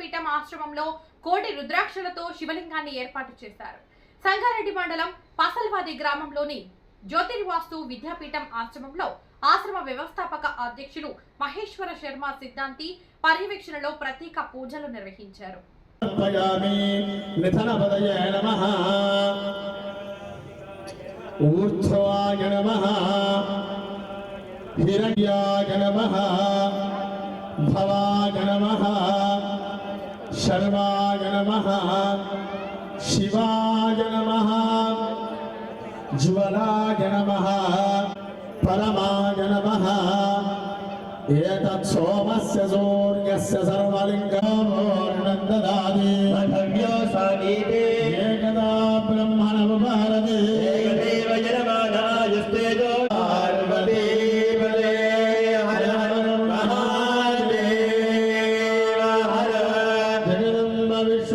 పీఠం విద్యాపీఠం ఆశ్రమంలో కోటి రుద్రాక్షలతో శివలింగాన్ని ఏర్పాటు చేశారు. సంగారెడ్డి మండలం పసల్వాది గ్రామంలోని జ్యోతిర్వాస్తు విద్యాపీఠం ఆశ్రమంలో ఆశ్రమ వ్యవస్థాపక అధ్యక్షులు మహేశ్వర శర్మ సిద్ధాంతి పర్యవేక్షణలో ప్రత్యేక పూజలు నిర్వహించారు. ఊర్ధ్వాయ నమ. హిరణ్యాయ నమ. భవాయ నమ. శర్వాయ నమ. శివాయ నమ. జ్వలాయ నమ. పరమాయ నమ. ఏతత్ సోమస్య సూర్యస్య సర్వలింగోర్ణం దదాది ఏకదా బ్రహ్మణ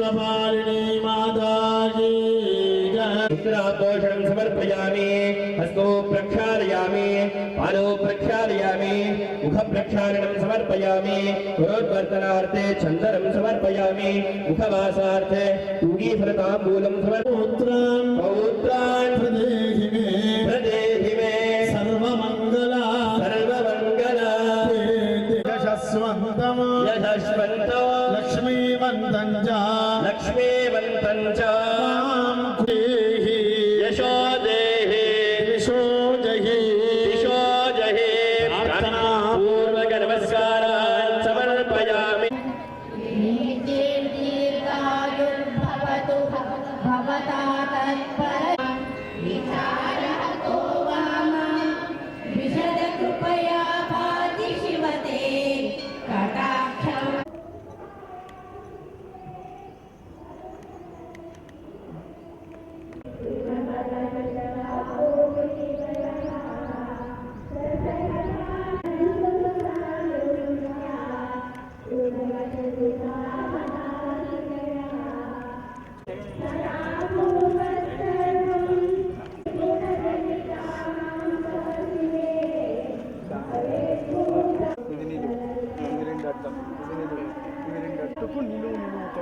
विश्वपालिनी माता की रुद्रापोषणं समर्पयामि हस्तो प्रक्षालयामि पादौ प्रक्षालयामि मुखप्रक्षालनं समर्पयामि पुरोद्वर्तनार्थे समर्पयामि मुखवासार्थे समर्पौत्रान् पौत्रान्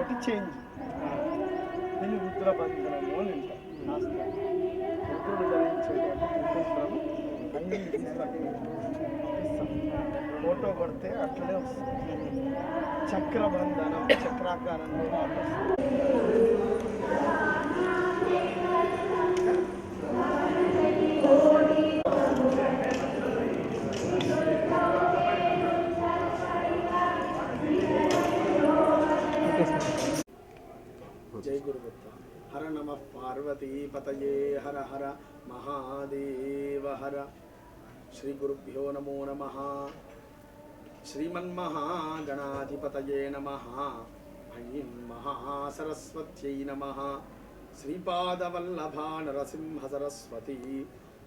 నిలువు చేంజ్ దీన్ని రుద్రబంధనము అని అంటాం రుద్రుడు ధరించేటువంటి ఫోటో కొడితే అట్లనే వస్తుంది. చక్రబంధనం చక్రాకారంలో వస్తుంది. గురుగుప్త హర నమ పార్వతీపతయే హర హర మహాదేవ హర. శ్రీ గురుభ్యో నమో నమ. శ్రీమన్మహాగణాధిపతయే నమ. ఐం మహాసరస్వత్యై నమ. శ్రీపాదవల్లభా నరసింహ సరస్వతి.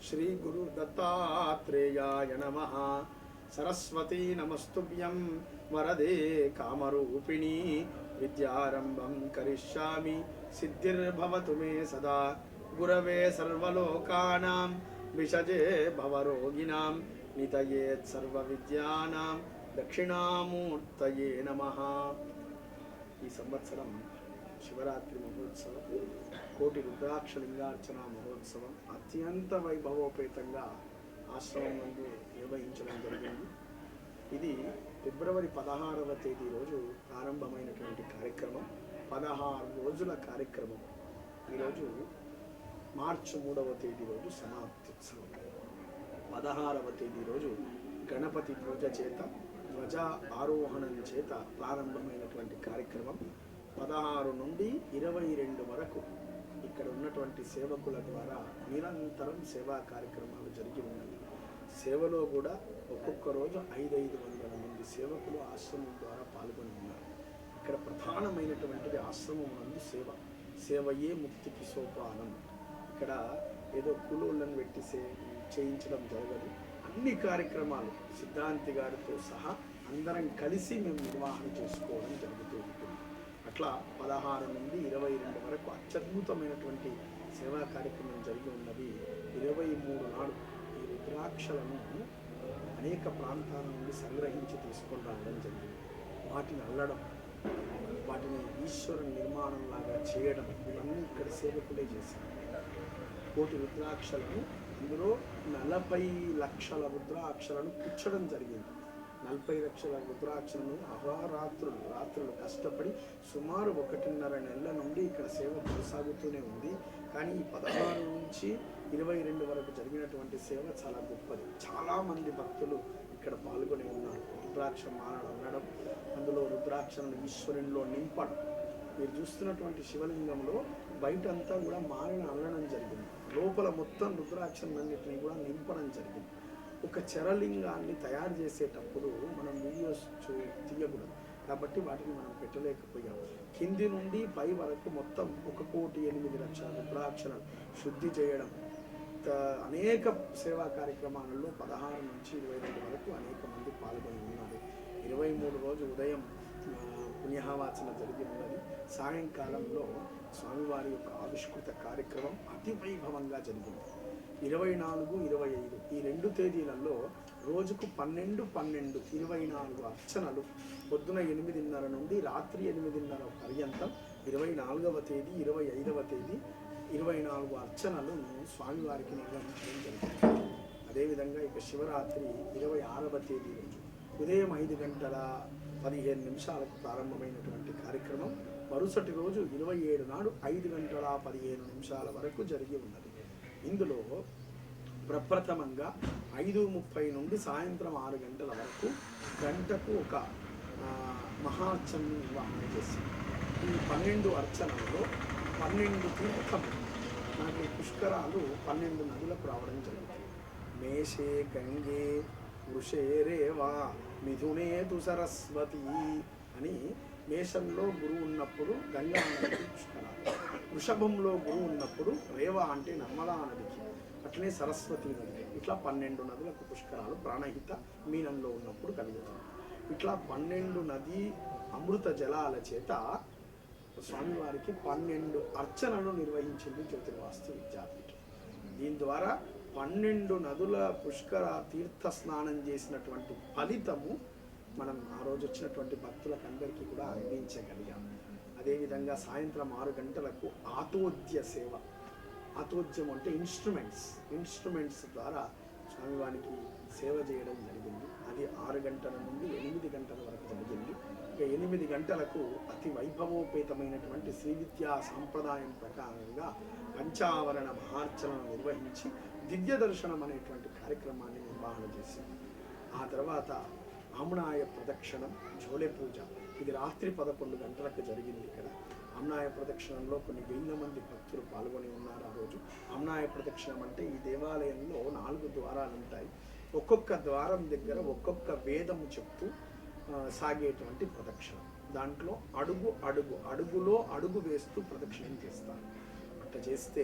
శ్రీ గురు దత్తాత్రేయాయ నమ. సరస్వతీ నమస్తుభ్యం వరదే కామరూపిణీ. విద్యారంభం కరిష్యామి. సిద్ధిర్భవతు మే సదా. గురవే సర్వలోకానాం. విషజే భవరోగిణాం నితయేత్ సర్వ సర్వవిద్యానాం. దక్షిణామూర్తయే నమ. ఈ సంవత్సరం శివరాత్రి మహోత్సవం. కోటి రుద్రాక్ష లింగార్చన మహోత్సవం. అత్యంత వైభవోపేతంగా ఆశ్రమం నుండి నిర్వహించడం జరిగింది. ఇది ఫిబ్రవరి పదహారవ తేదీ రోజు ప్రారంభమైనటువంటి కార్యక్రమం. పదహారు రోజుల కార్యక్రమం. ఈరోజు మార్చి మూడవ తేదీ రోజు సమాప్త్యుత్సవం పదహారవ తేదీ రోజు గణపతి పూజ చేత ధ్వజ ఆరోహణం చేత ప్రారంభమైనటువంటి కార్యక్రమం. పదహారు నుండి ఇరవై రెండు వరకు ఇక్కడ ఉన్నటువంటి సేవకుల ద్వారా నిరంతరం సేవా కార్యక్రమాలు జరిగి ఉన్నాయి సేవలో కూడా ఒక్కొక్క రోజు ఐదు ఐదు వందల మంది సేవకులు ఆశ్రమం ద్వారా పాల్గొని ఉన్నారు. ఇక్కడ ప్రధానమైనటువంటిది ఆశ్రమం నందు సేవ. సేవయే ముక్తికి సోపానం. ఇక్కడ ఏదో కులోళ్ళను పెట్టి సే చేయించడం జరగదు. అన్ని కార్యక్రమాలు సిద్ధాంతి గారితో సహా అందరం కలిసి మేము నిర్వహణ చేసుకోవడం జరుగుతూ ఉంటుంది. అట్లా పదహారు నుండి ఇరవై రెండు వరకు అత్యద్భుతమైనటువంటి సేవా కార్యక్రమం జరిగి ఉన్నది. ఇరవై మూడు నాడు రుద్రాక్షలను అనేక ప్రాంతాల నుండి సంగ్రహించి తీసుకొని రావడం జరిగింది వాటిని అల్లడం వాటిని ఈశ్వర నిర్మాణంలాగా చేయడం ఇవన్నీ ఇక్కడ సేవకులే చేశారు. కోటి రుద్రాక్షలను అందులో నలభై లక్షల రుద్రాక్షలను పుచ్చడం జరిగింది. నలభై లక్షల రుద్రాక్షలను అహోరాత్రులు రాత్రులు కష్టపడి సుమారు ఒకటిన్నర నెలల నుండి ఇక్కడ సేవ కొనసాగుతూనే ఉంది. కానీ ఈ పదహారు నుంచి ఇరవై రెండు వరకు జరిగినటువంటి సేవ చాలా గొప్పది. చాలామంది భక్తులు ఇక్కడ పాల్గొని ఉన్నారు. రుద్రాక్ష మాలలు అనడం అందులో రుద్రాక్షలను ఈశ్వరునిలో నింపడం. మీరు చూస్తున్నటువంటి శివలింగంలో బయట అంతా కూడా మారిన అల్లడం జరిగింది. లోపల మొత్తం రుద్రాక్షలన్నింటినీ కూడా నింపడం జరిగింది. ఒక చరలింగాన్ని తయారు చేసేటప్పుడు మనం వీడియోస్ చూ తీయకూడదు. కాబట్టి వాటిని మనం పెట్టలేకపోయాం. కింది నుండి పై వరకు మొత్తం ఒక కోటి ఎనిమిది లక్షల రుద్రాక్షలను శుద్ధి చేయడం త- అనేక సేవా కార్యక్రమాలలో పదహారు నుంచి ఇరవై రెండు వరకు అనేక మంది పాల్గొని ఉన్నారు. ఇరవై మూడు రోజు ఉదయం పుణ్యహవాచన పుణ్యహావాచన జరిగి ఉన్నది. సాయంకాలంలో స్వామివారి యొక్క ఆవిష్కృత కార్యక్రమం అతి వైభవంగా జరిగింది. ఇరవై నాలుగు ఇరవై ఐదు. ఈ రెండు తేదీలలో రోజుకు పన్నెండు పన్నెండు ఇరవై నాలుగు అర్చనలు. పొద్దున ఎనిమిదిన్నర నుండి రాత్రి ఎనిమిదిన్నర పర్యంతం ఇరవై నాలుగవ తేదీ ఇరవై ఐదవ తేదీ ఇరవై నాలుగు అర్చనలు స్వామివారికి నిర్వహించడం జరుగుతుంది అదేవిధంగా ఇక శివరాత్రి ఇరవై ఆరవ తేదీ రోజు. ఉదయం ఐదు గంటల పదిహేను నిమిషాలకు ప్రారంభమైనటువంటి కార్యక్రమం. మరుసటి రోజు ఇరవై ఏడు నాడు ఐదు గంటల పదిహేను నిమిషాల వరకు జరిగి ఉన్నది. ఇందులో ప్రప్రథమంగా ఐదు ముప్పై నుండి సాయంత్రం ఆరు గంటల వరకు గంటకు ఒక ఆ, మహార్చన నిర్వహణ చేసింది ఈ పన్నెండు అర్చనలలో పన్నెండు తీర్థం మనకి పుష్కరాలు పన్నెండు నదులకు రావడం జరుగుతుంది. మేషే గంగే వృషే రేవా మిథునే తు సరస్వతి అని మేషంలో గురువు ఉన్నప్పుడు గంగా అన్నది పుష్కరాలు వృషభంలో గురువు ఉన్నప్పుడు రేవ అంటే నర్మదా నదికి అట్లనే సరస్వతి నది ఇట్లా పన్నెండు నదులకు పుష్కరాలు ప్రాణహిత మీనంలో ఉన్నప్పుడు కలుగుతుంది ఇట్లా పన్నెండు నది అమృత జలాల చేత స్వామివారికి పన్నెండు అర్చనలు నిర్వహించింది జ్యోతిర్వాస్తు విద్యాపీఠం. దీని ద్వారా పన్నెండు నదుల పుష్కర తీర్థ స్నానం చేసినటువంటి ఫలితము మనం ఆ రోజు వచ్చినటువంటి భక్తులకు అందరికీ కూడా అందించగలిగాం. అదేవిధంగా సాయంత్రం ఆరు గంటలకు ఆతోద్య సేవ. ఆతోద్యం అంటే ఇన్స్ట్రుమెంట్స్. ఇన్స్ట్రుమెంట్స్ ద్వారా స్వామివారికి సేవ చేయడం జరిగింది. అది ఆరు గంటల నుండి ఎనిమిది గంటల వరకు జరిగింది. ఇక ఎనిమిది గంటలకు అతి వైభవోపేతమైనటువంటి శ్రీ విద్యా సాంప్రదాయం ప్రకారంగా పంచావరణ మహార్చనను నిర్వహించి దివ్య దర్శనం అనేటువంటి కార్యక్రమాన్ని నిర్వహణ చేసింది. ఆ తర్వాత ఆమ్నాయ ప్రదక్షిణం జోలే పూజ. ఇది రాత్రి పదకొండు గంటలకు జరిగింది ఇక్కడ. అమ్నాయ ప్రదక్షిణంలో కొన్ని వేల మంది భక్తులు పాల్గొని ఉన్నారు ఆ రోజు. అమ్నాయ ప్రదక్షిణం అంటే ఈ దేవాలయంలో నాలుగు ద్వారాలు ఉంటాయి. ఒక్కొక్క ద్వారం దగ్గర ఒక్కొక్క వేదము చెప్తూ సాగేటువంటి ప్రదక్షిణం. దాంట్లో అడుగు అడుగు అడుగులో అడుగు వేస్తూ ప్రదక్షిణం చేస్తారు. అట్లా చేస్తే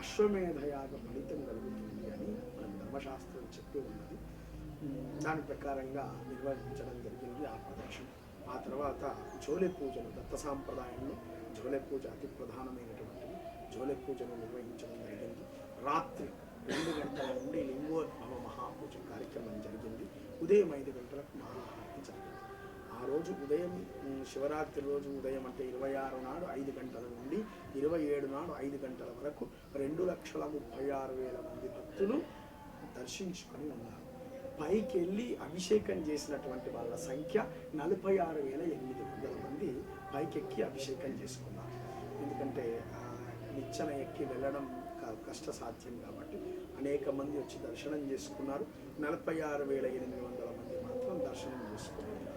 అశ్వమేధయాగ ఫలితం కలుగుతుంది అని మన ధర్మశాస్త్రం చెప్పి ఉన్నది. దాని ప్రకారంగా నిర్వహించడం జరిగింది ఆ ప్రదక్షిణ ఆ తర్వాత జోలె పూజలు దత్త సాంప్రదాయంలో జోలె పూజ అతి ప్రధానమైనటువంటిది. జోలె పూజను నిర్వహించడం జరిగింది. రాత్రి రెండు గంటల నుండి లింగోద్భవ మహాపూజ కార్యక్రమం జరిగింది. ఉదయం ఐదు గంటలకు మహాహారతి జరిగింది. ఆ రోజు ఉదయం శివరాత్రి రోజు ఉదయం అంటే ఇరవై ఆరు నాడు ఐదు గంటల నుండి ఇరవై ఏడు నాడు ఐదు గంటల వరకు రెండు లక్షల ముప్పై ఆరు వేల మంది భక్తులు దర్శించుకొని ఉన్నారు. పైకి వెళ్ళి అభిషేకం చేసినటువంటి వాళ్ళ సంఖ్య నలభై ఆరు వేల ఎనిమిది వందల మంది పైకెక్కి అభిషేకం చేసుకున్నారు. ఎందుకంటే నిచ్చెన ఎక్కి వెళ్ళడం కష్ట సాధ్యం కాబట్టి అనేక మంది వచ్చి దర్శనం చేసుకున్నారు. నలభై ఆరు వేల ఎనిమిది వందల మంది మాత్రం దర్శనం చేసుకున్నారు.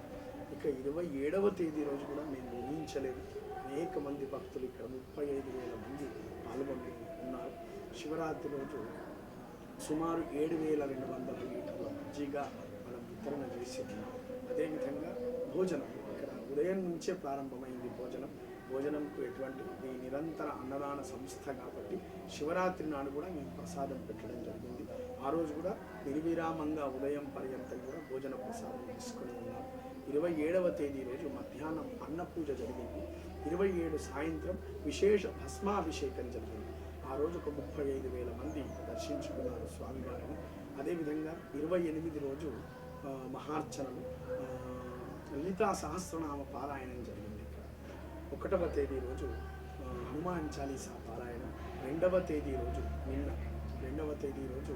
ఇక ఇరవై ఏడవ తేదీ రోజు కూడా మేము ఊహించలేదు. అనేక మంది భక్తులు ఇక్కడ ముప్పై ఐదు వేల మంది పాల్గొని ఉన్నారు. శివరాత్రి రోజు సుమారు ఏడు వేల రెండు వందల లీటర్ల మజ్జిగ మనం వితరణ చేసి ఉన్నాం అదేవిధంగా భోజనం ఇక్కడ ఉదయం నుంచే ప్రారంభమైంది భోజనం. భోజనంకు ఎటువంటి ఇది నిరంతర అన్నదాన సంస్థ కాబట్టి శివరాత్రి నాడు కూడా మేము ప్రసాదం పెట్టడం జరిగింది. ఆ రోజు కూడా నిర్విరామంగా ఉదయం పర్యంతం కూడా భోజన ప్రసాదం తీసుకుని ఉన్నాం ఇరవై ఏడవ తేదీ రోజు మధ్యాహ్నం అన్న పూజ జరిగింది. ఇరవై ఏడు సాయంత్రం విశేష భస్మాభిషేకం జరిగింది. ఆ రోజు ఒక ముప్పై ఐదు వేల మంది దర్శించుకున్నారు స్వామివారిని అదేవిధంగా ఇరవై ఎనిమిది రోజు మహార్చనలు లలితా సహస్రనామ పారాయణం జరిగింది ఇక్కడ. ఒకటవ తేదీ రోజు హనుమాన్ చాలీసా పారాయణం. రెండవ తేదీ రోజు నిన్న. రెండవ తేదీ రోజు